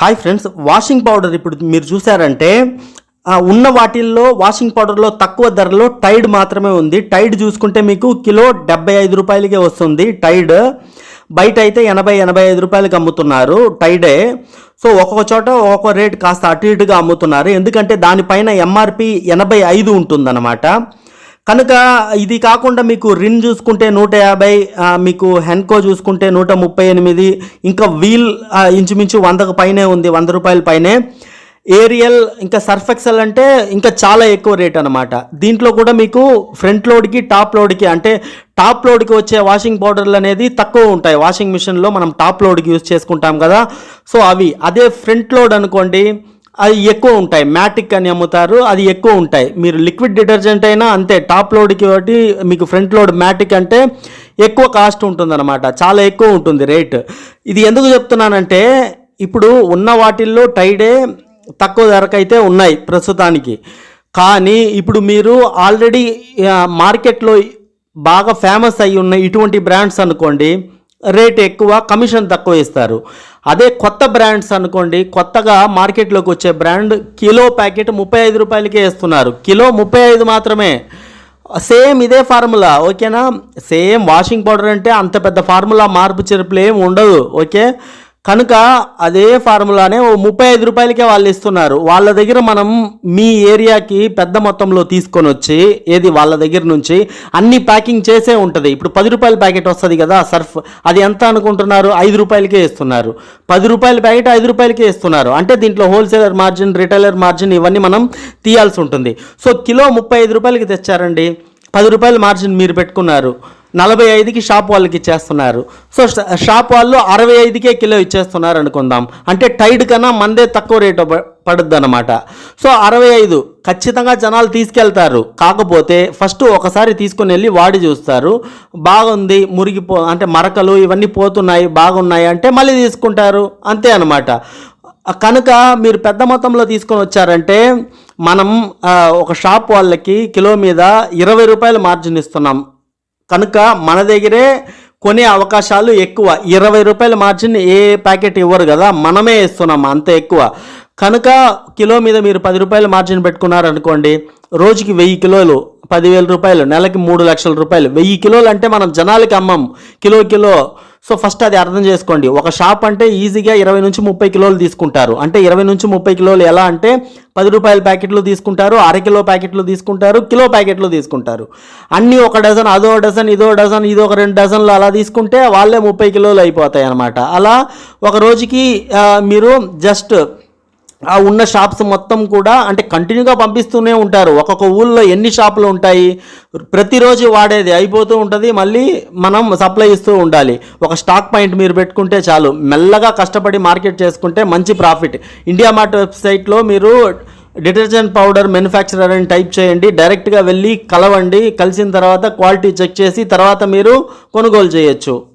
Hi friends washing powder ఇప్పుడు మీరు చూసారంటే ఉన్న వాటిల్లో వాషింగ్ పౌడర్లో తక్కువ ధరలో టైడ్ మాత్రమే ఉంది. టైడ్ చూసుకుంటే మీకు కిలో డెబ్బై ఐదు రూపాయలకే వస్తుంది టైడ్. బయట అయితే ఎనభై ఎనభై ఐదు రూపాయలకి అమ్ముతున్నారు టైడే. సో ఒక్కొక్క చోట ఒక్కొక్క రేట్ కాస్త అటు ఇటుగా అమ్ముతున్నారు. ఎందుకంటే దానిపైన ఎంఆర్పి ఎనభై ఐదు ఉంటుందన్నమాట. కనుక ఇది కాకుండా మీకు రిన్ చూసుకుంటే నూట యాభై మీకు హెన్కో చూసుకుంటే నూట ముప్పై ఎనిమిది ఇంకా వీల్ ఇంచుమించు వందకు పైనే ఉంది వంద రూపాయల పైనే. ఏరియల్ ఇంకా సర్ఫ్ ఎక్సెల్ అంటే ఇంకా చాలా ఎక్కువ రేట్ అనమాట దీంట్లో కూడా మీకు ఫ్రంట్ లోడ్కి టాప్ లోడ్కి అంటే టాప్ లోడ్కి వచ్చే వాషింగ్ పౌడర్లు అనేది తక్కువ ఉంటాయి. వాషింగ్ మిషన్లో మనం టాప్ లోడ్కి యూజ్ చేసుకుంటాం కదా. సో అవి అదే ఫ్రంట్ లోడ్ అనుకోండి అది ఎక్కువ ఉంటాయి. మ్యాటిక్ అని అమ్ముతారు అది ఎక్కువ ఉంటాయి. మీరు లిక్విడ్ డిటర్జెంట్ అయినా అంతే టాప్ లోడ్కి ఒకటి మీకు ఫ్రంట్ లోడ్ మ్యాటిక్ అంటే ఎక్కువ కాస్ట్ ఉంటుందన్నమాట. చాలా ఎక్కువ ఉంటుంది రేట్ ఇది ఎందుకు చెప్తున్నానంటే ఇప్పుడు ఉన్న వాటిల్లో టైడే తక్కువ ధరకైతే ఉన్నాయి ప్రస్తుతానికి. కానీ ఇప్పుడు మీరు ఆల్రెడీ మార్కెట్లో బాగా ఫేమస్ అయి ఉన్న ఇటువంటి బ్రాండ్స్ అనుకోండి రేట్ ఎక్కువ కమిషన్ తక్కువ ఇస్తారు. అదే కొత్త బ్రాండ్స్ అనుకోండి కొత్తగా మార్కెట్లోకి వచ్చే బ్రాండ్ కిలో ప్యాకెట్ ముప్పై ఐదు రూపాయలకే ఇస్తున్నారు కిలో ముప్పై ఐదు మాత్రమే. సేమ్ ఇదే ఫార్ములా ఓకేనా? సేమ్ వాషింగ్ పౌడర్ అంటే అంత పెద్ద ఫార్ములా మార్పు చెరుపులు ఏమి ఉండదు ఓకే? కనుక అదే ఫార్ములానే ఓ ముప్పై ఐదు రూపాయలకే వాళ్ళు ఇస్తున్నారు. వాళ్ళ దగ్గర మనం మీ ఏరియాకి పెద్ద మొత్తంలో తీసుకొని వచ్చి ఏది వాళ్ళ దగ్గర నుంచి అన్ని ప్యాకింగ్ చేసే ఉంటుంది. ఇప్పుడు పది రూపాయల ప్యాకెట్ వస్తుంది కదా సర్ఫ్ అది ఎంత అనుకుంటున్నారు? ఐదు రూపాయలకే ఇస్తున్నారు. పది రూపాయల ప్యాకెట్ ఐదు రూపాయలకే ఇస్తున్నారు. అంటే దీంట్లో హోల్సేలర్ మార్జిన్ రిటైలర్ మార్జిన్ ఇవన్నీ మనం తీయాల్సి ఉంటుంది. సో కిలో ముప్పై ఐదు రూపాయలకి తెచ్చారండి. పది రూపాయల మార్జిన్ మీరు పెట్టుకున్నారు. నలభై ఐదుకి షాప్ వాళ్ళకి ఇచ్చేస్తున్నారు. సో షాప్ వాళ్ళు అరవై ఐదుకే కిలో ఇచ్చేస్తున్నారు అనుకుందాం. అంటే టైడ్ కన్నా మందే తక్కువ రేటు పడుద్ది అనమాట సో అరవై ఐదు ఖచ్చితంగా జనాలు తీసుకెళ్తారు. కాకపోతే ఫస్ట్ ఒకసారి తీసుకొని వెళ్ళి వాడి చూస్తారు. బాగుంది మురిగిపో అంటే మరకలు ఇవన్నీ పోతున్నాయి బాగున్నాయి అంటే మళ్ళీ తీసుకుంటారు. అంతే అనమాట కనుక మీరు పెద్ద మొత్తంలో తీసుకొని వచ్చారంటే మనం ఒక షాప్ వాళ్ళకి కిలో మీద ఇరవై రూపాయలు మార్జిన్ ఇస్తున్నాం. కనుక మన దగ్గరే కొనే అవకాశాలు ఎక్కువ. ఇరవై రూపాయల మార్జిన్ ఏ ప్యాకెట్ ఇవ్వరు కదా? మనమే ఇస్తున్నాం అంత ఎక్కువ. కనుక కిలో మీద మీరు పది రూపాయల మార్జిన్ పెట్టుకున్నారనుకోండి రోజుకి వెయ్యి కిలోలు పదివేల రూపాయలు నెలకి మూడు లక్షల రూపాయలు. వెయ్యి కిలోలు అంటే మనం జనాలకి అమ్మం. కిలో కిలో సో ఫస్ట్ అది అర్థం చేసుకోండి. ఒక షాప్ అంటే ఈజీగా ఇరవై నుంచి ముప్పై కిలోలు తీసుకుంటారు. అంటే ఇరవై నుంచి ముప్పై కిలోలు ఎలా అంటే పది రూపాయల ప్యాకెట్లు తీసుకుంటారు అర కిలో ప్యాకెట్లు తీసుకుంటారు కిలో ప్యాకెట్లు తీసుకుంటారు. అన్నీ ఒక డజన్ అదో డజన్ ఇదో డజన్ ఇదో ఒక రెండు డజన్లు అలా తీసుకుంటే వాళ్ళే ముప్పై కిలోలు అయిపోతాయి అనమాట అలా ఒక రోజుకి మీరు జస్ట్ ఆ ఉన్న షాప్స్ మొత్తం కూడా అంటే కంటిన్యూగా పంపిస్తూనే ఉంటారు. ఒక్కొక్క ఊళ్ళో ఎన్ని షాపులు ఉంటాయి? ప్రతిరోజు వాడేది అయిపోతూ ఉంటుంది. మళ్ళీ మనం సప్లై ఇస్తూ ఉండాలి. ఒక స్టాక్ పాయింట్ మీరు పెట్టుకుంటే చాలు. మెల్లగా కష్టపడి మార్కెట్ చేసుకుంటే మంచి ప్రాఫిట్. ఇండియా మార్ట్ వెబ్సైట్లో మీరు డిటర్జెంట్ పౌడర్ మ్యానుఫ్యాక్చరర్ అని టైప్ చేయండి. డైరెక్ట్గా వెళ్ళి కలవండి. కలిసిన తర్వాత క్వాలిటీ చెక్ చేసి తర్వాత మీరు కొనుగోలు చేయొచ్చు.